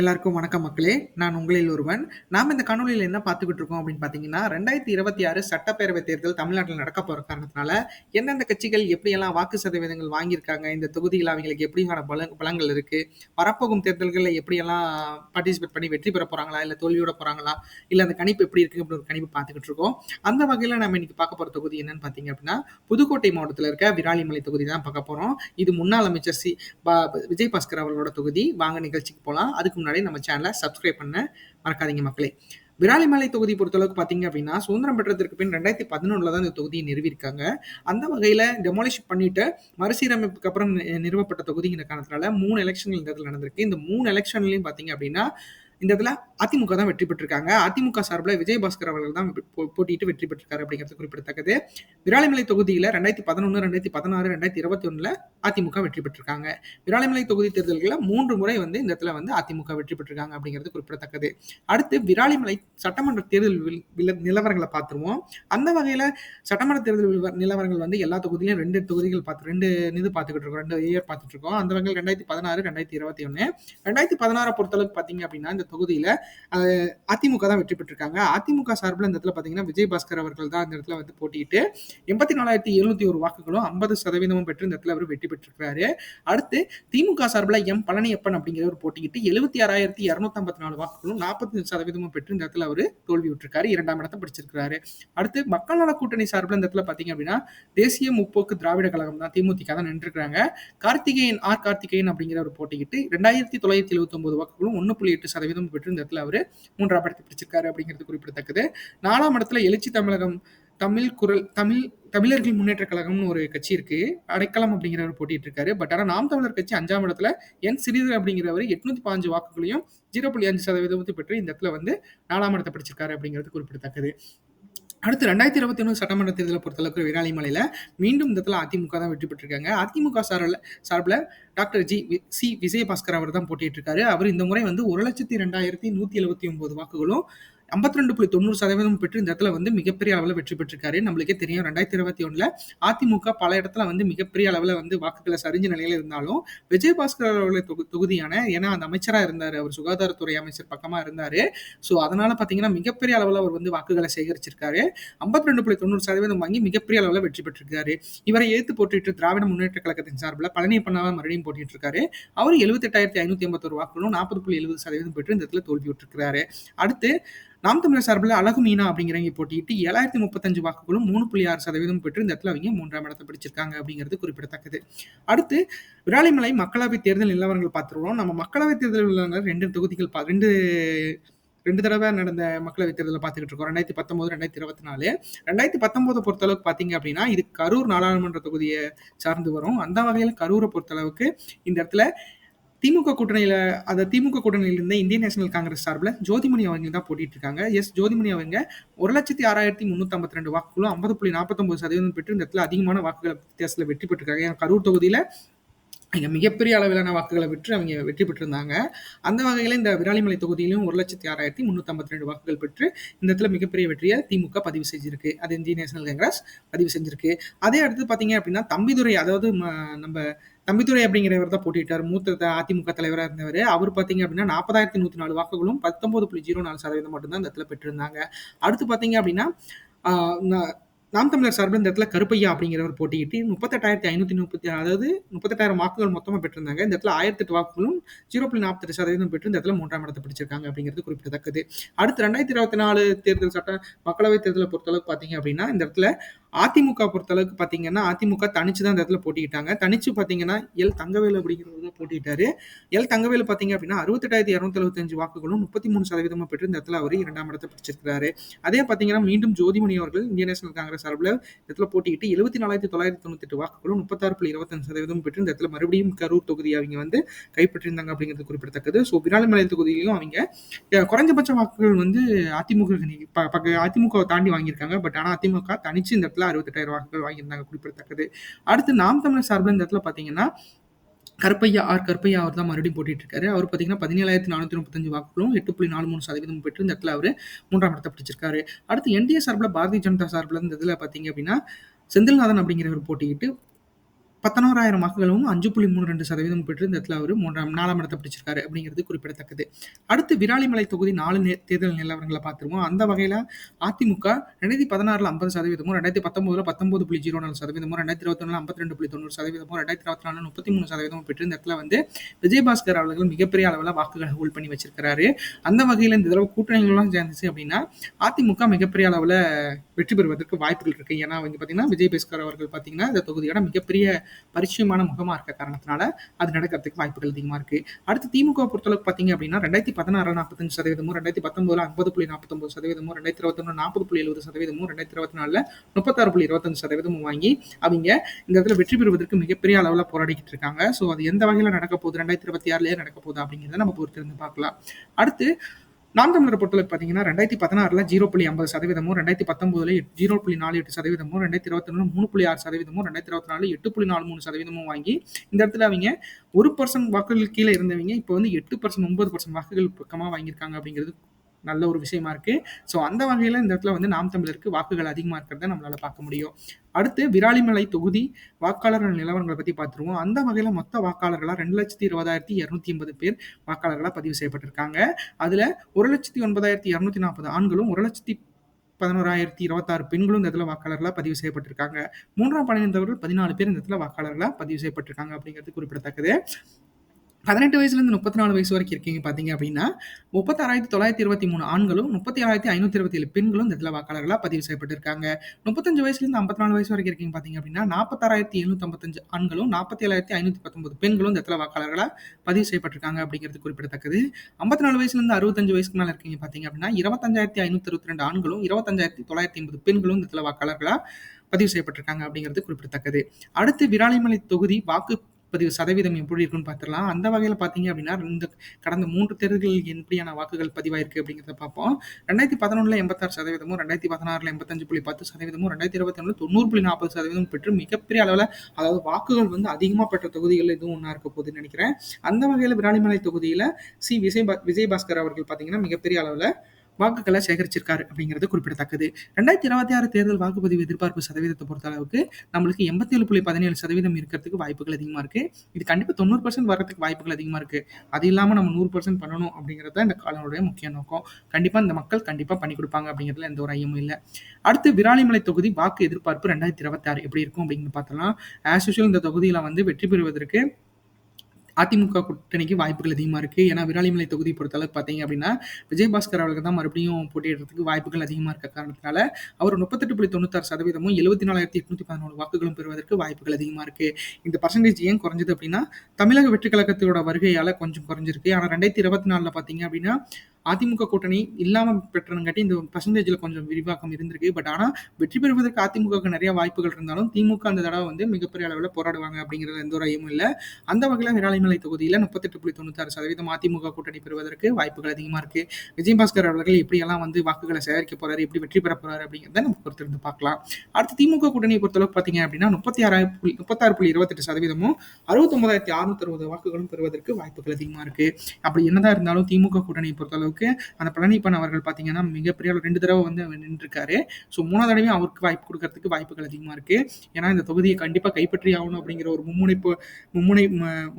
எல்லாருக்கும் வணக்கம் மக்களே. நான் உங்களில் ஒருவன். நாம் இந்த காணொலியில் என்ன பார்த்துக்கிட்டு இருக்கோம் அப்படின்னு பார்த்தீங்கன்னா ரெண்டாயிரத்தி இருபத்தி ஆறு சட்டப்பேரவை தேர்தல் தமிழ்நாட்டில் நடக்க போகிற காரணத்தினால எந்தெந்த கட்சிகள் எப்படியெல்லாம் வாக்கு சதவீதங்கள் வாங்கியிருக்காங்க இந்த தொகுதியில் அவங்களுக்கு எப்படியான பல பலங்கள் இருக்குது வரப்போகும் தேர்தல்களில் எப்படியெல்லாம் பார்ட்டிசிபேட் பண்ணி வெற்றி பெற போகிறாங்களா இல்லை தோல்வியோட போகிறாங்களா இல்லை அந்த கணிப்பு எப்படி இருக்கு அப்படின்னு ஒரு கணிப்பு பார்த்துக்கிட்டு இருக்கோம். அந்த வகையில் நம்ம இன்னைக்கு பார்க்க போகிற தொகுதி என்னன்னு பார்த்தீங்க அப்படின்னா புதுக்கோட்டை மாவட்டத்தில் இருக்க விராலிமலை தொகுதி தான் பார்க்க போகிறோம் இது முன்னாள் அமைச்சர் சி. விஜய் பாஸ்கர் அவர்களோட தொகுதி. வாங்க நிகழ்ச்சிக்கு போகலாம் அதுக்கு முன்னாடி நம்ம சேனலை சப்ஸ்கிரைப் பண்ண மறக்காதீங்க மக்களே. விராலிமலை தொகுதி பொறுத்தளவுக்கு பார்த்தீங்க அப்படின்னா சுதந்திரம் பெற்றதற்கு பின் ரெண்டாயிரத்தி பதினொன்றில் தான் இந்த தொகுதியை நிறுவியிருக்காங்க. அந்த வகையில் டெமாலிஷ் பண்ணிட்டு மறுசீரமைப்புக்கு அப்புறம் நிறுவப்பட்ட தொகுதிங்கிற காரணத்தினால மூணு எலெக்ஷன்கள் இந்த இடத்துல நடந்திருக்கு. இந்த மூணு எலெக்ஷன்லையும் பார்த்தீங்க அப்படின்னா இந்த இடத்துல அதிமுக தான் வெற்றி பெற்றிருக்காங்க. அதிமுக சார்பில் விஜயபாஸ்கர் அவர்கள் தான் போ- போட்டியிட்டு வெற்றி பெற்றிருக்காரு அப்படிங்கிறது குறிப்பிடத்தக்கது. விராலிமலை தொகுதியில் ரெண்டாயிரத்தி பதினொன்று ரெண்டாயிரத்தி பதினாறு ரெண்டாயிரத்தி இருபத்தி ஒன்றில் அதிமுக வெற்றி பெற்றிருக்காங்க. விராலிமலை தொகுதி தேர்தல்களில் மூன்று முறை வந்து இந்த இடத்துல வந்து அதிமுக வெற்றி பெற்றிருக்காங்க அப்படிங்கிறது குறிப்பிடத்தக்கது. அடுத்து விராலிமலை சட்டமன்ற தேர்தல் வில்- வில- நிலவரங்களை பார்த்துருவோம். அந்த வகையில் சட்டமன்ற தேர்தல் நிலவரங்கள் வந்து எல்லா தொகுதியிலும் ரெண்டு தொகுதிகள் பார்த்து ரெண்டு இது பார்த்துக்கிட்டு இருக்கோம். ரெண்டு இயர் பார்த்துட்டு இருக்கோம். அந்த வகையில் ரெண்டாயிரத்தி பதினாறு ரெண்டாயிரத்தி இருபத்தி ஒன்று ரெண்டாயிரத்தி பதினாறு பொறுத்தளவுக்கு பார்த்தீங்க அப்படின்னா இந்த தொகுதியில் அதிமுக தான் வெற்றி பெற்றிருக்காங்க. அதிமுக சார்பில் இந்த இடத்துல பார்த்தீங்கன்னா விஜய் பாஸ்கர் அவர்கள் தான் இந்த இடத்துல வந்து போட்டிட்டு எண்பத்தி நாலாயிரத்தி எழுநூத்தி ஒரு வாக்குகளும் ஐம்பது சதவீதமும் பெற்று இந்த இடத்துல அவர் வெற்றி பெற்றிருக்கிறாரு. அடுத்து திமுக சார்பில் எம் பழனியப்பன் அப்படிங்கிறவர் போட்டியிட்டு எழுபத்தி ஆறாயிரத்தி இரநூத்தி ஐம்பத்தி நாலு வாக்குகளும் நாற்பத்தி சதவீதமும் பெற்று இந்த இடத்துல அவர் தோல்வி விட்டுருக்காரு. இரண்டாம் இடத்தை பிடிச்சிருக்காரு அடுத்து மக்கள் நல கூட்டணி சார்பில் இந்த இடத்துல பார்த்தீங்க அப்படின்னா தேசிய முற்போக்கு திராவிட கழகம் தான் திமுக தான் நின்றுருக்காங்க கார்த்திகேயன் ஆர் கார்த்திகேயன் அப்படிங்கிறவர் போட்டியிட்டு ரெண்டாயிரத்தி தொள்ளாயிரத்தி எழுபத்தி ஒன்பது வாக்குகளும் ஒன்று புள்ளி எட்டு சதவீதம் பெற்று இந்த இடத்துல அவர் மூன்றாம் படத்தை பிடிச்சிருக்காரு அப்படிங்கிறது குறிப்பிடத்தக்கது. நாலாம் இடத்துல எழுச்சி தமிழகம் தமிழ் குரல் தமிழ் தமிழர்கள் முன்னேற்ற கழகம்னு ஒரு கட்சி இருக்கு. அடைக்கலம் அப்படிங்கிறவர் போட்டிட்டு இருக்காரு பட் ஆனால் நாம் தமிழர் கட்சி அஞ்சாம் இடத்துல என் சிறிதர் அப்படிங்கிறவர் எட்நூத்தி பாஞ்சு வாக்குகளையும் ஜீரோ புள்ளி அஞ்சு சதவீதத்தை பெற்று இந்த இடத்துல வந்து நாலாம் இடத்தை படிச்சிருக்காரு அப்படிங்கிறது குறிப்பிடத்தக்கது. அடுத்து ரெண்டாயிரத்தி இருபத்தி ஒன்று சட்டமன்ற தேர்தலை பொறுத்தளவுக்கு விராலிமலையில் மீண்டும் இந்த இடத்துல அதிமுக தான் வெற்றி பெற்றிருக்காங்க. அதிமுக சார்பில் சார்பில் doctor G V- C Vijayabaskar அவர் தான் போட்டிட்டு இருக்காரு அவர் இந்த முறை வந்து ஒரு லட்சத்தி ரெண்டாயிரத்தி நூற்றி எழுபத்தி ஒன்பது வாக்குகளும் ஐம்பத்தி ரெண்டு புள்ளி தொண்ணூறு சதவீதம் பெற்று இந்த இடத்துல வந்து மிகப்பெரிய அளவில் வெற்றி பெற்றிருக்காரு. நம்மளுக்கே தெரியும் ரெண்டாயிரத்தி இருபத்தி ஒன்றில் அதிமுக பல இடத்துல வந்து மிகப்பெரிய அளவில் வந்து வாக்குகளை சரிஞ்ச நிலையில் இருந்தாலும் விஜயபாஸ்கர் அவர்களுடைய தொகு தொகுதியான ஏன்னா அந்த அமைச்சராக இருந்தார். அவர் சுகாதாரத்துறை அமைச்சர் பக்கமாக இருந்தார். ஸோ அதனால பார்த்தீங்கன்னா மிகப்பெரிய அளவில் அவர் வந்து வாக்குகளை சேகரிச்சிருக்காரு. ஐம்பத்தி ரெண்டு புள்ளி தொண்ணூறு சதவீதம் வாங்கி மிகப்பெரிய அளவில் வெற்றி பெற்றிருக்காரு. இவரை ஏத்து போட்டிட்டு திராவிட முன்னேற்ற கழகத்தின் சார்பில் பழனியப்பனாவை மறுபடியும் போட்டிட்டு இருக்காரு அவர் எழுபத்தெட்டாயிரத்தி ஐநூற்றி ஐம்பத்தொரு வாக்குகளும் நாற்பது புள்ளி எழுபது சதவீதம் பெற்று இந்த இடத்துல தோல்வி அடுத்து நாம் தமிழர் சார்பில் அழகு மீனா அப்படிங்கிறவங்க போட்டியிட்டு ஏழாயிரத்தி முப்பத்தஞ்சு வாக்குகளும் மூணு புள்ளி ஆறு சதவீதம் பெற்று இந்த இடத்துல அவங்க மூன்றாம் இடத்தை பிடிச்சிருக்காங்க அப்படிங்கிறது குறிப்பிடத்தக்கது. அடுத்து விராலிமலை மக்களவை தேர்தல் நிலவரங்கள் பார்த்துருவோம். நம்ம மக்களவை தேர்தல் நிலவரங்கள் ரெண்டு தொகுதிகள் பா- ரெண்டு ரெண்டு தடவை நடந்த மக்களவைத் தேர்தலை பார்த்துக்கிட்டு இருக்கோம். ரெண்டாயிரத்தி பத்தொம்போது ரெண்டாயிரத்தி இருபத்தி நாலு. ரெண்டாயிரத்தி பத்தொம்போதை பொறுத்தளவுக்கு பார்த்தீங்க அப்படின்னா இது கரூர் நாடாளுமன்ற தொகுதியை சார்ந்து வரும். அந்த வகையில் கரூரை பொறுத்தளவுக்கு இந்த இடத்துல திமுக கூட்டணியில் அந்த திமுக கூட்டணியில இருந்த இந்தியன் நேஷனல் காங்கிரஸ் சார்பில் ஜோதிமணி அவங்க தான் போட்டிட்டு இருக்காங்க. எஸ் ஜோதிமணி அவங்க ஒரு லட்சத்தி ஆறாயிரத்தி முந்நூற்றம்பத்தி ரெண்டு வாக்குகளும் ஐம்பது புள்ளி நாற்பத்தொம்பது சதவீதம் பெற்று இந்த இடத்துல அதிகமான வாக்குகள் வித்தியாசத்தில் வெற்றி பெற்றிருக்காங்க. ஏன்னா கரூர் தொகுதியில் இங்கே மிகப்பெரிய அளவிலான வாக்குகளை பெற்று அவங்க வெற்றி பெற்றிருந்தாங்க. அந்த வகையில் இந்த விராலிமலை தொகுதியிலும் ஒரு லட்சத்தி ஆறாயிரத்தி முந்நூற்றம்பத்தி ரெண்டு வாக்குகள் பெற்று இந்த இடத்துல மிகப்பெரிய வெற்றியை திமுக பதிவு செஞ்சிருக்கு. அது இந்திய நேஷனல் காங்கிரஸ் பதிவு செஞ்சிருக்கு. அதே அடுத்து பார்த்தீங்க அப்படின்னா தம்பிதுரை அதாவது நம்ம தம்பிதுரை அப்படிங்கிறவர் தான் போட்டிட்டார் மூத்த அதிமுக தலைவராக இருந்தவர். அவர் பார்த்தீங்க அப்படின்னா நாற்பதாயிரத்தி நூற்றி நாலு வாக்குகளும் பத்தொன்பது புள்ளி ஜீரோ நாலு சதவீதம் மட்டும்தான் இந்த இடத்துல பெற்றிருந்தாங்க. அடுத்து பார்த்தீங்க அப்படின்னா நாம் தமிழர் சார்பில் இந்த இடத்துல கருப்பையா அப்படிங்கிறவர் போட்டியிட்டு முப்பத்தெட்டாயிரத்தி ஐநூற்றி முப்பத்தி அதாவது முப்பத்தெட்டாயிரம் வாக்குகள் மொத்தமாக பெற்றிருந்தாங்க. இந்த இடத்துல ஆயிரத்தி எட்டு வாக்குகளும் ஜீரோ புள்ளி நாற்பத்தெட்டு சதவீதம் பெற்று இந்த இடத்துல மூன்றாம் இடத்தை பிடிச்சிருக்காங்க அப்படிங்கிறது குறிப்பிடத்தக்கது. அடுத்து ரெண்டாயிரத்தி இருபத்தி நாலு தேர்தல் சட்ட மக்களவைத் தேர்தலை பொறுத்தளவுக்கு பார்த்தீங்க அப்படின்னா இந்த இடத்துல அதிமுக பொறுத்தளவுக்கு பார்த்தீங்கன்னா அதிமுக தனிச்சு தான் இந்த இடத்துல போட்டிக்கிட்டாங்க தனிச்சு பார்த்தீங்கன்னா எல் தங்கவேலு அப்படிங்கிறவர் தான் போட்டிட்டாரு எல் தங்கவேலு பார்த்தீங்க அப்படின்னா அறுபத்தெட்டாயிரத்தி இரநூத்தி வாக்குகளும் முப்பத்தி மூணு சதவீதமாக பெற்று இந்த இடத்துல அவர் இரண்டாம் இடத்தை பிடிச்சிருக்கிறாரு. அதே பார்த்தீங்கன்னா மீண்டும் ஜோதிமணி அவர்கள் இந்திய நேஷனல் காங்கிரஸ் சார்பில் இடத்துல போட்டிக்கிட்டு எழுபத்தி நாலாயிரத்தி தொள்ளாயிரத்தி தொண்ணூத்தெட்டு வாக்குகளும் முப்பத்தாறு புள்ளி இருபத்தஞ்சு சதவீதம் பெற்று இந்த இடத்துல மறுபடியும் கரூர் தொகுதி அவங்க வந்து கைப்பற்றியிருந்தாங்க அப்படிங்கிறது குறிப்பிடத்தக்கது. ஸோ விராலிமலை தொகுதியிலும் அவங்க குறைஞ்சபட்ச வாக்குகள் வந்து அதிமுக பக்க அதிமுகவை தாண்டி வாங்கியிருக்காங்க. பட் ஆனால் அதிமுக தனிச்சு இந்த இடத்துல அறுபத்தெட்டாயிரம் வாக்குகள் வாங்கியிருந்தாங்க குறிப்பிடத்தக்கது. அடுத்து நாம் தமிழர் சார்பில் இந்த இடத்துல பார்த்தீங்கன்னா கருப்பையா ஆர் கருப்பையா அவர் தான் மறுபடியும் போட்டிட்டு இருக்காரு அவர் பார்த்தீங்கன்னா பதினேழாயிரத்தி நானூற்றி முப்பத்தஞ்சு வாக்குகளும் எட்டு புள்ளி நாலு மூணு சதவீதம் பெற்று இந்த இடத்துல அவர் மூன்றாம் இடத்தை பிடிச்சிருக்காரு. அடுத்து என்டிஏ சார்பில் பாரதிய ஜனதா சார்பில் இந்த இதில் பார்த்தீங்க அப்படின்னா செந்தில்நாதன் அப்படிங்கிறவர் போட்டியிட்டு பத்தனோராயிரம் வாக்குகளும் அஞ்சு புள்ளி மூணு ரெண்டு சதவீதம் பெற்று இந்த இடத்துல அவர் மூன்றாம் நாலாம் இடத்தை பிடிச்சிருக்காரு அப்படிங்கிறது குறிப்பிடத்தக்கது. அடுத்து விராலிமலை தொகுதி நாலு நே- தேர்தல் நிலவரங்களை பார்த்துருவோம். அந்த வகையில் அதிமுக ரெண்டாயிரத்தி பதினாறுல ஐம்பது சதவீதமும் ரெண்டாயிரத்தி பத்தொன்பதுல பத்தொன்பது புள்ளி ஜீரோ நாலு சதவீதமும் ரெண்டாயிரத்தி இருபத்தி ஒன்றில் ஐம்பத்தி ரெண்டு புள்ளி தொண்ணூறு சதவீதமும் ரெண்டாயிரத்தி இருபத்தி நாலு முப்பத்தி மூணு சதவீதமும் பெற்று இந்த இடத்துல வந்து விஜயபாஸ்கர் அவர்கள் மிகப்பெரிய அளவில் வாக்குகளை ஹோல்ட் பண்ணி வச்சிருக்கிறாரு. அந்த வகையில் இந்த தடவை கூட்டணிகள்லாம் சேர்ந்துச்சு அப்படின்னா அதிமுக மிகப்பெரிய அளவில் வெற்றி பெறுவதற்கு வாய்ப்புகள் இருக்கு. ஏன்னா வந்து பார்த்தீங்கன்னா விஜய் பாஸ்கர் அவர்கள் பார்த்தீங்கன்னா இந்த தொகுதியோட மிகப்பெரிய பரிச்சயமான முகமாக இருக்க காரணத்தினால அது நடக்கிறதுக்கு வாய்ப்புகள் அதிகமாக இருக்குது அடுத்து திமுக பொறுத்தளவுக்கு பார்த்தீங்க அப்படின்னா ரெண்டாயிரத்தி பதினாறு நாற்பத்தஞ்சு சதவீதமும் ரெண்டாயிரத்தி பத்தொம்போதில் ஐம்பது புள்ளி நாற்பத்தொம்பது சதவீதமும் ரெண்டாயிரத்தி இருபத்தொன்று நாற்பது புள்ளி எழுபது சதவீதமும் ரெண்டாயிரத்தி இருபத்தி நாலில் முப்பத்தாறு புள்ளி இருபத்தஞ்சு சதவீதமும் வாங்கி அவங்க இந்த இடத்துல வெற்றி பெறுவதற்கு மிகப்பெரிய அளவில் போராடிக்கிட்டு இருக்காங்க. ஸோ அது எந்த வகையில் நடக்க போகுது? ரெண்டாயிரத்தி இருபத்தி ஆறுலேயே நடக்க போகுது அப்படிங்கிறத நம்ம பொறுத்திருந்து பார்க்கலாம். அடுத்து நாம் தமிழர் பொறுத்தவரை பார்த்தீங்கன்னா ரெண்டாயிரத்தி பதினாறுல ஜீரோ புள்ளி ஐம்பது சதவீதமும் ரெண்டாயிரத்தி பத்தொன்பதுல ஜீரோ புள்ளி நாலு எட்டு சதவீதமும் ரெண்டாயிரத்தி இருபத்தி மூணு புள்ளி ஆறு சதவீதமும் ரெண்டாயிரத்தி இருபத்தி நாலு எட்டு புள்ளி நாலு மூணு சதவீதமும் வாங்கி இந்த இடத்துல அவங்க ஒரு பர்சன்ட் வாக்குகள் கீழே இருந்தவங்க இப்போ வந்து எட்டு பர்சன்ட் ஒன்பது பர்சன்ட் வாக்குகள் பக்கமாக வாங்கியிருக்காங்க அப்படிங்கிறது நல்ல ஒரு விஷயமா இருக்கு. ஸோ அந்த வகையில் இந்த இடத்துல வந்து நாம் தமிழருக்கு வாக்குகள் அதிகமாக இருக்கிறத நம்மளால பார்க்க முடியும். அடுத்து விராலிமலை தொகுதி வாக்காளர்கள் நிலவரங்களை பற்றி பார்த்துருவோம். அந்த வகையில் மொத்த வாக்காளர்களாக ரெண்டு லட்சத்தி இருபதாயிரத்தி இரநூத்தி ஐம்பது பேர் வாக்காளர்களாக பதிவு செய்யப்பட்டிருக்காங்க. அதில் ஒரு லட்சத்தி ஒன்பதாயிரத்தி இரநூத்தி நாற்பது ஆண்களும் ஒரு லட்சத்தி பதினோராயிரத்தி இருபத்தாறு பெண்களும் இந்த இடத்துல வாக்காளர்களாக பதிவு செய்யப்பட்டிருக்காங்க. மூன்றாம் பணியினர்கள் பதினாலு பேர் இந்த இடத்துல வாக்காளர்களாக பதிவு செய்யப்பட்டிருக்காங்க அப்படிங்கிறது குறிப்பிடத்தக்கது. பதினெட்டு வயசுலேருந்து முப்பத்தி நாலு வயசு வரைக்கும் இருக்கீங்க பார்த்தீங்க அப்படின்னா முப்பத்தாறாயிரத்தி தொள்ளாயிரத்தி இருபத்தி மூணு ஆண்களும் முப்பத்தி ஆறாயிரத்தி ஐநூற்றி இருபத்தி ஏழு பெண்களும் இந்த இடத்துல வாக்காளர்களாக பதிவு செய்யப்பட்டிருக்காங்க. முப்பத்தஞ்சு வயசுலேருந்து ஐம்பத்தி நாலு வயசு வரைக்கும் இருக்கீங்க பார்த்தீங்க அப்படின்னா நாற்பத்தாறாயிரத்தி எழுநூத்தம்பத்தஞ்சு ஆண்களும் நாற்பத்தி ஏழாயிரத்தி ஐநூற்றி பத்தொன்பது பெண்களும் இந்த இடத்துல வாக்காளர்களாக பதிவு செய்யப்பட்டிருக்காங்க அப்படிங்கிறது குறிப்பிடத்தக்கது. ஐம்பத்தி நாலு வயசுலேருந்து அறுபத்தஞ்சு வயசுக்கு மேலே இருக்கீங்க பார்த்தீங்க அப்படின்னா இருபத்தஞ்சாயிரத்தி ஐநூற்றி அறுபத்தி ரெண்டு ஆண்களும் இருபத்தஞ்சாயிரத்தி தொள்ளாயிரத்தி ஐம்பது பெண்களும் இந்த இடத்துல வாக்காளர்களாக பதிவு செய்யப்பட்டிருக்காங்க அப்படிங்கிறது குறிப்பிடத்தக்கது. அடுத்து விராலிமலை தொகுதி வாக்கு பதிவு சதவீதம் எப்படி இருக்குன்னு பார்த்துடலாம். அந்த வகையில் பார்த்தீங்க அப்படின்னா இந்த கடந்த மூன்று தேர்தல்களில் எப்படியான வாக்குகள் பதிவாயிருக்கு அப்படிங்கிறத பார்ப்போம். ரெண்டாயிரத்தி பதினொன்றில் எண்பத்தாறு சதவீதமும் ரெண்டாயிரத்தி பதினாறில் எண்பத்தஞ்சு புள்ளி பத்து சதவீதமும் ரெண்டாயிரத்தி இருபத்தி ஒன்றில் தொண்ணூறு புள்ளி நாற்பது சதவீதம் பெற்று மிகப்பெரிய அளவில் அதாவது வாக்குகள் வந்து அதிகமாக பெற்ற தொகுதிகள் எதுவும் ஒன்றா இருக்க போகுதுன்னு நினைக்கிறேன். அந்த வகையில் விராலிமலை தொகுதியில் சி. விஜய் விஜயபாஸ்கர் அவர்கள் பார்த்தீங்கன்னா மிகப்பெரிய அளவில் வாக்குகளை சேகரிச்சிருக்காரு அப்படிங்கிறது குறிப்பிடத்தக்கது. ரெண்டாயிரத்தி இருபத்தி ஆறு தேர்தல் வாக்குப்பதிவு எதிர்பார்ப்பு சதவீதத்தை பொறுத்த அளவுக்கு நம்மளுக்கு எண்பத்தி ஏழு புள்ளி பதினேழு சதவீதம் இருக்கிறதுக்கு வாய்ப்புகள் அதிகமாக இருக்கு. இது கண்டிப்பாக தொண்ணூறு பர்சன்ட் வரதுக்கு வாய்ப்புகள் அதிகமாக இருக்கு. அது இல்லாமல் நம்ம நூறு பர்சன்ட் பண்ணணும் அப்படிங்கிறது தான் இந்த காலனுடைய முக்கிய நோக்கம். கண்டிப்பாக இந்த மக்கள் கண்டிப்பாக பண்ணி கொடுப்பாங்க அப்படிங்கிறதுல எந்த ஒரு ஐயமும் இல்லை. அடுத்து விராலிமலை தொகுதி வாக்கு எதிர்பார்ப்பு ரெண்டாயிரத்தி இருபத்தாறு எப்படி இருக்கும் அப்படின்னு பார்த்தோம்னா ஆஸ் யூஷுவல் இந்த தொகுதியில் வந்து வெற்றி பெறுவதற்கு அதிமுக கூட்டணிக்கு வாய்ப்புகள் அதிகமாக இருக்குது ஏன்னா விராலிமலை தொகுதி பொறுத்தளவுக்கு பார்த்தீங்க அப்படின்னா விஜயபாஸ்கர் அவர்களுக்கு தான் மறுபடியும் போட்டியிடுறதுக்கு வாய்ப்புகள் அதிகமாக இருக்க காரணத்தினால அவர் முப்பத்தெட்டு புள்ளி தொண்ணூத்தாறு சதவீதமும் எழுபத்தி நாலாயிரத்தி எட்நூத்தி பதினோரு வாக்குகளும் பெறுவதற்கு வாய்ப்புகள் அதிகமாக இருக்குது இந்த பர்சன்டேஜ் ஏன் குறைஞ்சது அப்படின்னா தமிழக வெற்றி கழகத்தோட வருகையால் கொஞ்சம் குறைஞ்சிருக்கு. ஆனால் ரெண்டாயிரத்தி இருபத்தி நாலில் பார்த்தீங்க அப்படின்னா அதிமுக கூட்டணி இல்லாமல் பெற்றனங்காட்டி இந்த பர்சன்டேஜில் கொஞ்சம் விரிவாக்கம் இருந்திருக்கு. பட் ஆனால் வெற்றி பெறுவதற்கு அதிமுகவுக்கு நிறைய வாய்ப்புகள் இருந்தாலும் திமுக அந்த தடவை வந்து மிகப்பெரிய அளவில் போராடுவாங்க அப்படிங்கிறது எந்த ஒரு ஐயமும் இல்லை. அந்த வகையில் விராலிமலை தொகுதியில் முப்பத்தெட்டு புள்ளி தொண்ணூத்தாறு சதவீதம் அதிமுக கூட்டணி பெறுவதற்கு வாய்ப்புகள் அதிகமாக இருக்கு. விஜயபாஸ்கர் அவர்கள் எப்படியெல்லாம் வந்து வாக்குகளை சேகரிக்க போறாரு எப்படி வெற்றி பெற போறாரு அப்படிங்கிறத நம்ம பொறுத்திருந்து பார்க்கலாம். அடுத்து திமுக கூட்டணியை பொறுத்தளவுக்கு பார்த்தீங்க அப்படின்னா முப்பத்தி ஆறாயிரம் புள்ளி முப்பத்தாறு புள்ளி இருபத்தெட்டு சதவீதமும் அறுபத்தொன்பதாயிரத்தி அறுநூத்தி அறுபது வாக்குகளும் பெறுவதற்கு வாய்ப்புகள் அதிகமாக இருக்கு. அப்படி என்னதான் இருந்தாலும் திமுக கூட்டணியை பொறுத்தளவுக்கு அந்த பழனிப்பன் அவர்கள் பார்த்தீங்கன்னா மிகப்பெரிய அளவு ரெண்டு தடவை வந்து நின்றுருக்காரு. ஸோ மூணாவது தடவையும் அவருக்கு வாய்ப்பு கொடுக்கறதுக்கு வாய்ப்புகள் அதிகமாக இருக்கு. ஏன்னா இந்த தொகுதியை கண்டிப்பாக கைப்பற்றி ஆகணும் அப்படிங்கிற ஒரு மும்முனைப்பு மும்முனை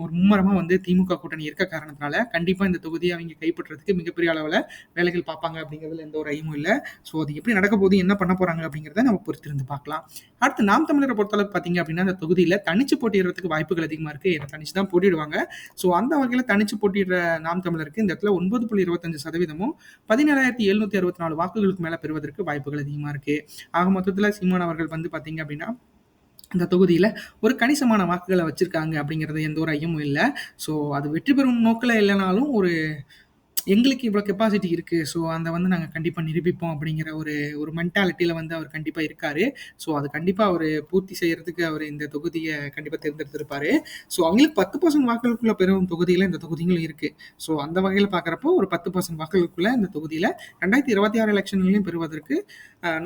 ஒரு மும்மரமாக வந்து திமுக கூட்டணி இருக்க காரணத்தினால கண்டிப்பாக இந்த தொகுதியை அவங்க கைப்பற்றுறதுக்கு மிகப்பெரிய அளவில் வேலைகள் பார்ப்பாங்க அப்படிங்கிறதுல எந்த ஒரு ஐயமும் இல்லை. ஸோ அது எப்படி நடக்க போகுது என்ன பண்ண போறாங்க அப்படிங்கிறத நம்ம பொறுத்திருந்து பார்க்கலாம். அடுத்து நாம் தமிழரை பொறுத்தளவுக்கு பார்த்தீங்க அப்படின்னா அந்த தொகுதியில் தனிச்சு போட்டியிடுறதுக்கு வாய்ப்புகள் அதிகமாக இருக்கு. ஏன்னா தனிச்சு தான் போட்டிடுவாங்க ஸோ அந்த வகையில் தனிச்சு போட்டியிடுற நாம் தமிழருக்கு இந்த இடத்துல ஒன்பது புள்ளி இருபத்தஞ்சு சதவீதமும் பதினேழாயிரத்தி எழுநூத்தி அறுபத்தி நாலு வாக்குகளுக்கு மேல பெறுவதற்கு வாய்ப்புகள் அதிகமா இருக்கு. ஆக மொத்தத்துல சீமான் அவர்கள் வந்து பாத்தீங்க அப்படின்னா இந்த தொகுதியில் ஒரு கணிசமான வாக்குகளை வச்சிருக்காங்க அப்படிங்கிறது எந்த ஒரு ஐயமும் இல்லை. ஸோ அது வெற்றி பெறும் நோக்கில் இல்லைனாலும் ஒரு எங்களுக்கு இவ்வளோ கெப்பாசிட்டி இருக்குது ஸோ அதை வந்து நாங்கள் கண்டிப்பாக நிரூபிப்போம் அப்படிங்கிற ஒரு ஒரு மென்டாலிட்டியில் வந்து அவர் கண்டிப்பாக இருக்காரு. ஸோ அது கண்டிப்பாக அவர் பூர்த்தி செய்கிறதுக்கு அவர் இந்த தொகுதியை கண்டிப்பாக தேர்ந்தெடுத்திருப்பார். ஸோ அவங்களுக்கு பத்து பர்சன்ட் வாக்குகளுக்குள்ள பெறும் தொகுதியில் இந்த தொகுதிகளும் இருக்குது ஸோ அந்த வகையில் பார்க்குறப்போ ஒரு பத்து பர்சன்ட் வாக்குகளுக்குள்ள இந்த தொகுதியில் ரெண்டாயிரத்தி இருபத்தி ஆறு எலெக்ஷன்லையும் பெறுவதற்கு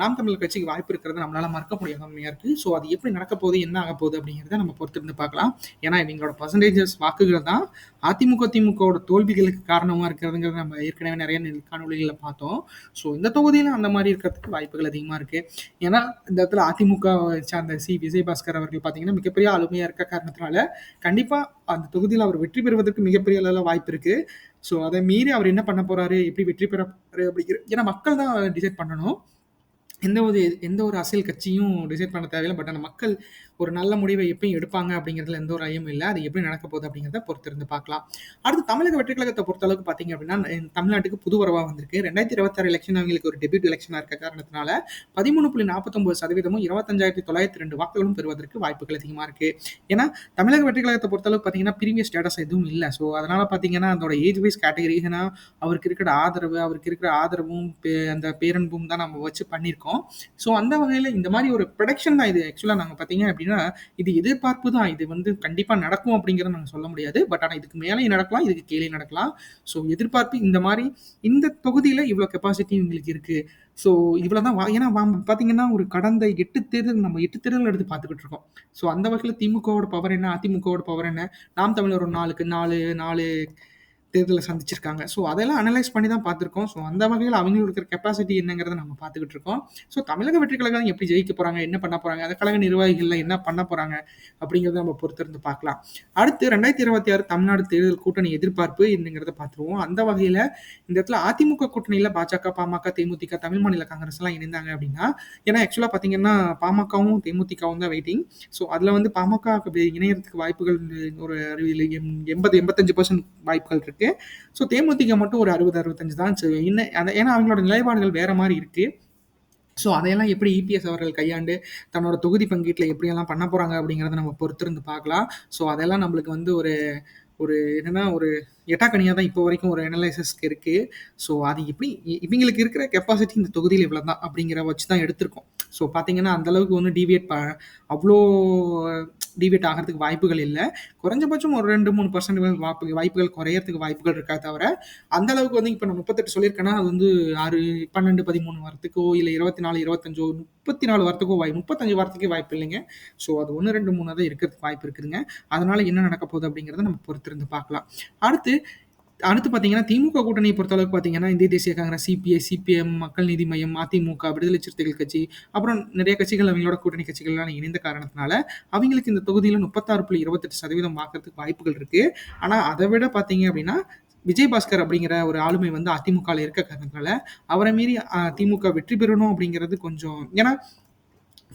நாம் தமிழர் கட்சிக்கு வாய்ப்பு இருக்கிறது நம்மளால் மறக்க முடியாமையாக இருக்குது ஸோ அது எப்படி நடக்க போகுது என்ன ஆக போகுது அப்படிங்கிறத நம்ம பொறுத்திருந்து பார்க்கலாம் ஏன்னா இவங்களோட பர்சன்டேஜஸ் வாக்குகள் தான் அதிமுக திமுகவோட தோல்விகளுக்கு காரணமாக இருக்கிறதுங்க அப்படிங்கிறத நம்ம ஏற்கனவே நிறைய காணொலிகளில் பார்த்தோம். ஸோ இந்த தொகுதியில் அந்த மாதிரி இருக்கிறதுக்கு வாய்ப்புகள் அதிகமாக இருக்குது ஏன்னா இந்த இடத்துல அதிமுக சார்ந்த சி. விஜயபாஸ்கர் அவர்கள் பார்த்தீங்கன்னா மிகப்பெரிய ஆளுமையாக இருக்க காரணத்தினால கண்டிப்பாக அந்த தொகுதியில் அவர் வெற்றி பெறுவதற்கு மிகப்பெரிய அளவில் வாய்ப்பு இருக்குது ஸோ அதை மீறி அவர் என்ன பண்ண போகிறாரு எப்படி வெற்றி பெற அப்படிங்கிற ஏன்னா மக்கள் தான் டிசைட் பண்ணணும். எந்த ஒரு எந்த ஒரு அரசியல் கட்சியும் டிசைட் பண்ண தேவையில்லை. பட் ஆனால் மக்கள் ஒரு நல்ல முடிவை எப்பயும் எடுப்பாங்க அப்படிங்கிறதுல எந்த ஒரு ஐயமும் இல்லை. அது எப்படி நடக்க போகுது அப்படிங்கிறத பொறுத்திருந்து பார்க்கலாம். அடுத்து தமிழக வெற்றி கழகத்தை பொறுத்தளவுக்கு பார்த்தீங்க அப்படின்னா தமிழ்நாட்டுக்கு புது வரவாக வந்திருக்கு. ரெண்டாயிரத்தி இருபத்தாறு எலெக்ஷன் அவங்களுக்கு ஒரு டெபியூட் எலெக்ஷனாக இருக்க காரணத்தினால பதிமூணு புள்ளி நாற்பத்தொம்பது சதவீதமும் இருபத்தஞ்சாயிரத்தி தொள்ளாயிரத்தி ரெண்டு வாக்குகளும் பெறுவதற்கு வாய்ப்புகள் அதிகமாக இருக்கு. ஏன்னா தமிழக வெற்றி கழகத்தை பொறுத்தளவுக்கு பார்த்தீங்கன்னா பிரிவிய ஸ்டேட்டஸ் எதுவும் இல்லை. ஸோ அதனால பார்த்தீங்கன்னா அதோட ஏஜ் வைஸ் கேட்டகரி ஏன்னா அவருக்கு இருக்கிற ஆதரவு அவருக்கு இருக்கிற ஆதரவும் அந்த பேரன்பும் தான் நம்ம வச்சு பண்ணியிருக்கோம். ஸோ அந்த வகையில் இந்த மாதிரி ஒரு ப்ரொடக்ஷன் தான் இது ஆக்சுவலாக நாங்கள் பார்த்தீங்க அப்படின்னா இது எதிர்பார்ப்பு தான். இது வந்து கண்டிப்பாக நடக்கும் அப்படிங்கிறத நாங்கள் சொல்ல முடியாது. பட் ஆனால் இதுக்கு மேலே நடக்கலாம் இதுக்கு கீழே நடக்கலாம். ஸோ எதிர்பார்ப்பு இந்த மாதிரி இந்த தொகுதியில் இவ்வளோ கெப்பாசிட்டி எங்களுக்கு இருக்குது ஸோ இவ்வளோ தான் ஏன்னா பார்த்தீங்கன்னா ஒரு கடந்த எட்டு தேர்தல் நம்ம எட்டு தேர்தல் எடுத்து பார்த்துக்கிட்டு இருக்கோம். ஸோ அந்த வகையில் திமுகவோட பவர் என்ன? அதிமுகவோட பவர் என்ன? நாம் தமிழர் ஒரு நாளுக்கு நாலு நாலு தேர்தலை சந்திச்சிருக்காங்க. ஸோ அதெல்லாம் அனலைஸ் பண்ணி தான் பார்த்துருக்கோம். ஸோ அந்த வகையில் அவங்களுக்கு இருக்கிற கெப்பாசிட்டி என்னங்கிறத நம்ம பார்த்துக்கிட்டு இருக்கோம். ஸோ தமிழக வெற்றி கழகம் எப்படி ஜெயிக்க போகிறாங்க என்ன பண்ண போகிறாங்க அந்த கழக நிர்வாகிகள் என்ன பண்ண போகிறாங்க அப்படிங்கிறத நம்ம பொறுத்திருந்து பார்க்கலாம். அடுத்து ரெண்டாயிரத்தி இருபத்தி ஆறு தமிழ்நாடு தேர்தல் கூட்டணி எதிர்பார்ப்பு என்னங்கிறத பார்த்துருவோம். அந்த வகையில் இந்த இடத்துல அதிமுக கூட்டணியில் பாஜக பாமக தேமுதிக தமிழ் மாநில காங்கிரஸ் எல்லாம் இணைந்தாங்க அப்படின்னா ஏன்னா ஆக்சுவலாக பார்த்தீங்கன்னா பாமகவும் தேமுதிகவும் தான் வெயிட்டிங் ஸோ அதில் வந்து பாமக இணையறதுக்கு வாய்ப்புகள் ஒரு எண்பது எண்பத்தஞ்சு பர்சன்ட் வாய்ப்புகள் இருக்கு. இருக்கு. ஸோ தேமுதிக மட்டும் ஒரு அறுபது அறுபத்தஞ்சு தான் இன்னும் ஏன்னா அவங்களோட நிலைப்பாடுகள் வேற மாதிரி இருக்கு. ஸோ அதையெல்லாம் எப்படி இபிஎஸ் அவர்கள் கையாண்டு தன்னோட தொகுதி பங்கீட்டில் எப்படியெல்லாம் பண்ண போகிறாங்க அப்படிங்கிறத நம்ம பொறுத்திருந்து பார்க்கலாம். ஸோ அதெல்லாம் நம்மளுக்கு வந்து ஒரு ஒரு என்னென்னா ஒரு எட்டாக்கணியாக தான் இப்போ வரைக்கும் ஒரு அனலைசஸ்க்கு இருக்குது ஸோ அது எப்படி இவங்களுக்கு இருக்கிற கெப்பாசிட்டி இந்த தொகுதியில் இவ்வளோ தான் அப்படிங்கிற வச்சு தான் எடுத்திருக்கோம் ஸோ பார்த்தீங்கன்னா அந்தளவுக்கு வந்து டிவியேட் ப அவ்வளோ டிவியேட் ஆகிறதுக்கு வாய்ப்புகள் இல்லை. குறைஞ்சபட்சம் ஒரு ரெண்டு மூணு பர்சன்ட் வாய்ப்பு வாய்ப்புகள் குறையறதுக்கு வாய்ப்புகள் இருக்கா தவிர அந்த அளவுக்கு வந்து இப்போ நான் முப்பத்தெட்டு சொல்லியிருக்கேன்னா அது வந்து ஆறு பன்னெண்டு பதிமூணு வரத்துக்கோ இல்லை இருபத்தி நாலு இருபத்தஞ்சோ முப்பத்தி நாலு வரத்துக்கோ வாய் முப்பத்தஞ்சு வரத்துக்கே வாய்ப்பு இல்லைங்க. ஸோ அது ஒன்று ரெண்டு மூணு தான் இருக்கிறதுக்கு வாய்ப்பு இருக்குதுங்க. அதனால என்ன நடக்க போகுது அப்படிங்கிறத நம்ம பொறுத்திருந்து பார்க்கலாம். அடுத்து அடுத்து பார்த்தீங்கன்னா திமுக கூட்டணியை பொறுத்தளவுக்கு பார்த்தீங்கன்னா இந்திய தேசிய காங்கிரஸ் சிபிஐ சிபிஎம் மக்கள் நீதி மையம் அதிமுக விடுதலை சிறுத்தைகள் கட்சி அப்புறம் நிறைய கட்சிகள் அவங்களோட கூட்டணி கட்சிகள்லாம் இணைந்த காரணத்தினால அவங்களுக்கு இந்த தொகுதியில் முப்பத்தாறு புள்ளி இருபத்தெட்டு சதவீதம் வாக்குறதுக்கு வாய்ப்புகள் இருக்கு. ஆனால் அதை விட பார்த்தீங்க அப்படின்னா விஜயபாஸ்கர் அப்படிங்கிற ஒரு ஆளுமை வந்து அதிமுகவில் இருக்க காரணத்தினால அவரை மீறி திமுக வெற்றி பெறணும் அப்படிங்கிறது கொஞ்சம் ஏன்னா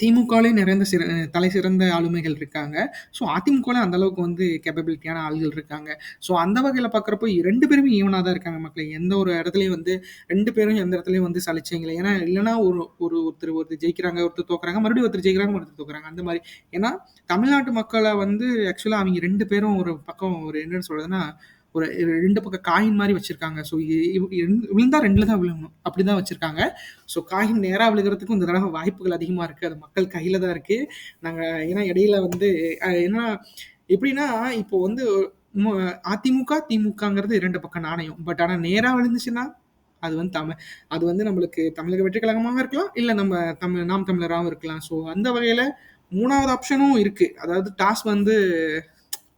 திமுகவிலே நிறைந்த சிற தலை சிறந்த ஆளுமைகள் இருக்காங்க. ஸோ அதிமுகவில் அந்த அளவுக்கு வந்து கேப்பபிலிட்டியான ஆள்கள் இருக்காங்க. ஸோ அந்த வகையில் பார்க்குறப்போ ரெண்டு பேருமே ஈவனாக தான் இருக்காங்க மக்களை. எந்த ஒரு இடத்துலையும் வந்து ரெண்டு பேரும் எந்த இடத்துலையும் வந்து சளிச்சிங்களே ஏன்னா இல்லைனா ஒரு ஒரு ஒருத்தர் ஒருத்தர் ஜெயிக்கிறாங்க ஒருத்தர் தோக்குறாங்க மறுபடியும் ஒருத்தர் ஜெயிக்கிறாங்க ஒருத்தர் தோக்குறாங்க. அந்த மாதிரி. ஏன்னா தமிழ்நாட்டு மக்களை வந்து ஆக்சுவலாக அவங்க ரெண்டு பேரும் ஒரு பக்கம் ஒரு என்னன்னு சொல்றதுன்னா ஒரு ரெண்டு பக்கம் காயின் மாதிரி வச்சிருக்காங்க. ஸோ விழுந்தா ரெண்டுல தான் விழுகணும். அப்படி தான் வச்சிருக்காங்க. ஸோ காயின் நேராக விழுகிறதுக்கும் இந்த தடவை வாய்ப்புகள் அதிகமாக இருக்குது அது மக்கள் கையில் தான் இருக்குது நாங்கள் ஏன்னா இடையில வந்து ஏன்னா எப்படின்னா இப்போ வந்து அதிமுக திமுகங்கிறது இரண்டு பக்கம் நாணயம். பட் ஆனால் நேராக விழுந்துச்சுன்னா அது வந்து தமிழ் அது வந்து நம்மளுக்கு தமிழக வெற்றி கழகமாக இருக்கலாம். இல்லை நம்ம தமிழ் நாம் தமிழராகவும் இருக்கலாம். ஸோ அந்த வகையில் மூணாவது ஆப்ஷனும் இருக்குது அதாவது டாஸ் வந்து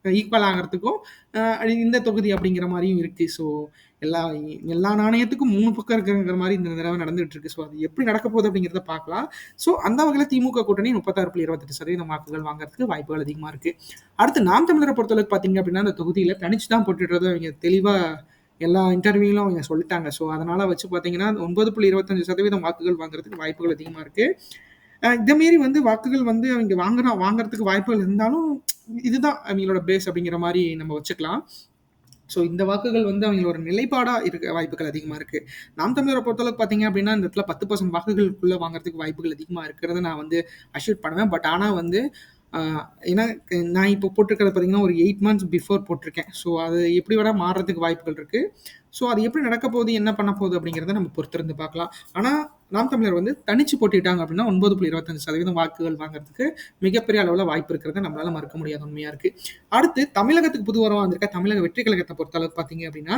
ஈக்குவல் ஆகிறதுக்கும் இந்த தொகுதி அப்படிங்கிற மாதிரியும் இருக்குது ஸோ எல்லா எல்லா நாணயத்துக்கும் மூணு பக்கம் இருக்கிறங்கிற மாதிரி இந்த தடவை நடந்துகிட்டு இருக்கு. ஸோ அது எப்படி நடக்க போகுது அப்படிங்கிறத பார்க்கலாம். ஸோ அந்த வகையில் திமுக கூட்டணி முப்பத்தாறு புள்ளி இருபத்தெட்டு சதவீதம் வாக்குகள் வாங்குறதுக்கு வாய்ப்புகள் அதிகமாக இருக்குது அடுத்து நாம் தமிழரை பொறுத்தளவுக்கு பார்த்தீங்க அப்படின்னா அந்த தொகுதியில் தனிச்சு தான் போட்டுடுறது அவங்க தெளிவாக எல்லா இன்டர்வியூலும் அவங்க சொல்லிட்டாங்க. ஸோ அதனால் வச்சு பார்த்தீங்கன்னா ஒன்பது புள்ளி இருபத்தஞ்சு சதவீதம் வாக்குகள் வாங்குறதுக்கு வாய்ப்புகள் அதிகமாக இருக்குது இதேமாரி வந்து வாக்குகள் வந்து அவங்க வாங்குறோம் வாங்குறதுக்கு வாய்ப்புகள் இருந்தாலும் இதுதான் அவங்களோட பேஸ் அப்படிங்கிற மாதிரி நம்ம வச்சுக்கலாம். ஸோ இந்த வாக்குகள் வந்து அவங்களோட நிலைப்பாடாக இருக்க வாய்ப்புகள் அதிகமாக இருக்குது நாம் தமிழரை பொறுத்தளவுக்கு பார்த்தீங்க அப்படின்னா இந்த இடத்துல பத்து பர்சன்ட் வாக்குகளுக்குள்ளே வாங்குறதுக்கு வாய்ப்புகள் அதிகமாக இருக்கிறத நான் வந்து அஷ்யூட் பண்ணுவேன். பட் ஆனால் வந்து ஏன்னா நான் இப்போ போட்டிருக்கிறது பார்த்தீங்கன்னா ஒரு எயிட் மந்த்ஸ் பிஃபோர் போட்டிருக்கேன். ஸோ அது எப்படி வேணால் மாறுறதுக்கு வாய்ப்புகள் இருக்குது ஸோ அது எப்படி நடக்க போகுது என்ன பண்ண போகுது அப்படிங்கிறத நம்ம பொறுத்திருந்து பார்க்கலாம். ஆனால் நாம் தமிழர் வந்து தனிச்சு போட்டிட்டாங்க அப்படின்னா ஒன்பது புள்ளி இருபத்தஞ்சு சதவீதம் வாக்குகள் வாங்குறதுக்கு மிகப்பெரிய அளவில் வாய்ப்பு இருக்கிறத நம்மளால மறுக்க முடியாத உண்மையா இருக்கு. அடுத்து தமிழகத்துக்கு புது வரவா வந்திருக்க தமிழக வெற்றி கழகத்தை பொறுத்த அளவுக்கு பார்த்தீங்க அப்படின்னா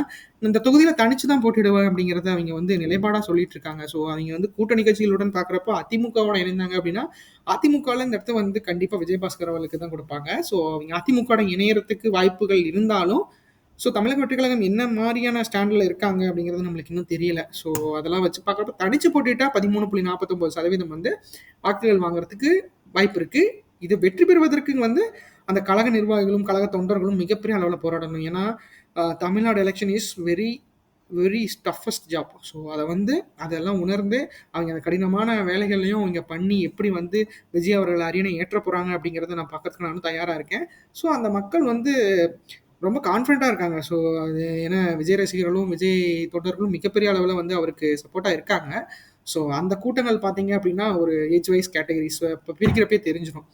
இந்த தொகுதியில் தனிச்சு தான் போட்டிடுவேன் அப்படிங்கிறத அவங்க வந்து நிலைப்பாடாக சொல்லிட்டு இருக்காங்க. ஸோ அவங்க வந்து கூட்டணி கட்சிகளுடன் பார்க்குறப்போ அதிமுகவோட இணைந்தாங்க அப்படின்னா அதிமுகவில் இந்த இடத்த வந்து கண்டிப்பாக விஜயபாஸ்கர் அவர்களுக்கு தான் கொடுப்பாங்க. ஸோ அவங்க அதிமுகவோட இணையறதுக்கு வாய்ப்புகள் இருந்தாலும் ஸோ தமிழக வெற்றிக்கழகம் என்ன மாதிரியான ஸ்டாண்டில் இருக்காங்க அப்படிங்கிறது நம்மளுக்கு இன்னும் தெரியல. ஸோ அதெல்லாம் வச்சு பார்க்குறப்ப தனிச்சு போட்டுட்டா பதிமூணு புள்ளி நாற்பத்தொம்பது சதவீதம் வந்து வாக்குகள் வாங்குறதுக்கு வாய்ப்பு இருக்குது இது வெற்றி பெறுவதற்கு வந்து அந்த கழக நிர்வாகிகளும் கழக தொண்டர்களும் மிகப்பெரிய அளவில் போராடணும். ஏன்னா Tamil Nadu election is very very toughest job so அதை வந்து அதெல்லாம் உணர்ந்து அவங்க அந்த கடினமான வேலைகள்லையும் அவங்க பண்ணி எப்படி வந்து விஜய் அவர்கள் அரியணை ஏற்ற போகிறாங்க அப்படிங்கிறத நான் பார்க்கறதுக்கு நானும் தயாராக இருக்கேன். ஸோ அந்த மக்கள் வந்து ரொம்ப கான்ஃபிடண்ட்டாக இருக்காங்க. ஸோ அது ஏன்னா விஜய் ரசிகர்களும் விஜய் தொண்டர்களும் மிகப்பெரிய அளவில் வந்து அவருக்கு சப்போர்ட்டாக இருக்காங்க. ஸோ அந்த கூட்டங்கள் பார்த்தீங்க அப்படின்னா ஒரு ஏஜ் வைஸ் கேட்டகரிஸ் இப்போ பிரிக்கிறப்பே தெரிஞ்சிடும்.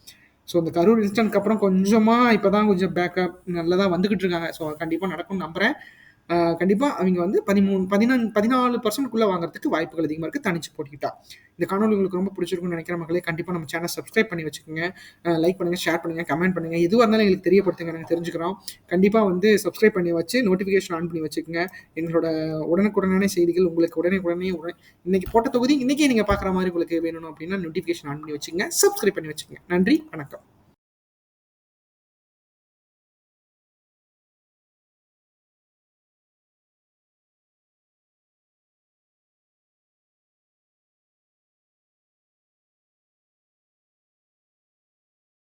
ஸோ இந்த கரூர் இன்ஸ்டன்ட்க்கு அப்புறம் கொஞ்சமாக இப்போ தான் கொஞ்சம் பேக்கப் நல்லதாக வந்துக்கிட்டு இருக்காங்க. ஸோ கண்டிப்பாக நடக்கும்னு நம்புகிறேன் கண்டிப்பாக அவங்க வந்து பதிமூணு பதினாலு பதினாலு பர்சன்ட்குள்ளே வாங்குறதுக்கு வாய்ப்புகள் அதிகமாக இருக்குது தனிச்சு போட்டுக்கிட்டா. இந்த காணொலி உங்களுக்கு ரொம்ப பிடிச்சிருக்குன்னு நினைக்கிற மக்களே கண்டிப்பாக நம்ம சேனல் சப்ஸ்கிரைப் பண்ணி வச்சுக்கோங்க. லைக் பண்ணுங்கள் ஷேர் பண்ணுங்கள் கமெண்ட் பண்ணுங்கள் எதுவாக இருந்தாலும் எங்களுக்கு தெரியப்படுத்துங்க. நாங்கள் தெரிஞ்சுக்கிறோம். கண்டிப்பாக வந்து சப்ஸ்கிரைப் பண்ணி வச்சு நோட்டிஃபிகேஷன் ஆன் பண்ணி வச்சுக்கோங்க. எங்களோட உடனுக்குடனான செய்திகள் உங்களுக்கு உடனே உடனே உடனே இன்னைக்கு போட்ட தொகுதி இன்றைக்கே நீங்கள் பார்க்குற மாதிரி உங்களுக்கு வேணும் அப்படின்னா நோட்டிஃபிகேஷன் ஆன் பண்ணி வச்சுக்கோங்க. சப்ஸ்கிரைப் பண்ணி வச்சுக்கோங்க. நன்றி வணக்கம்.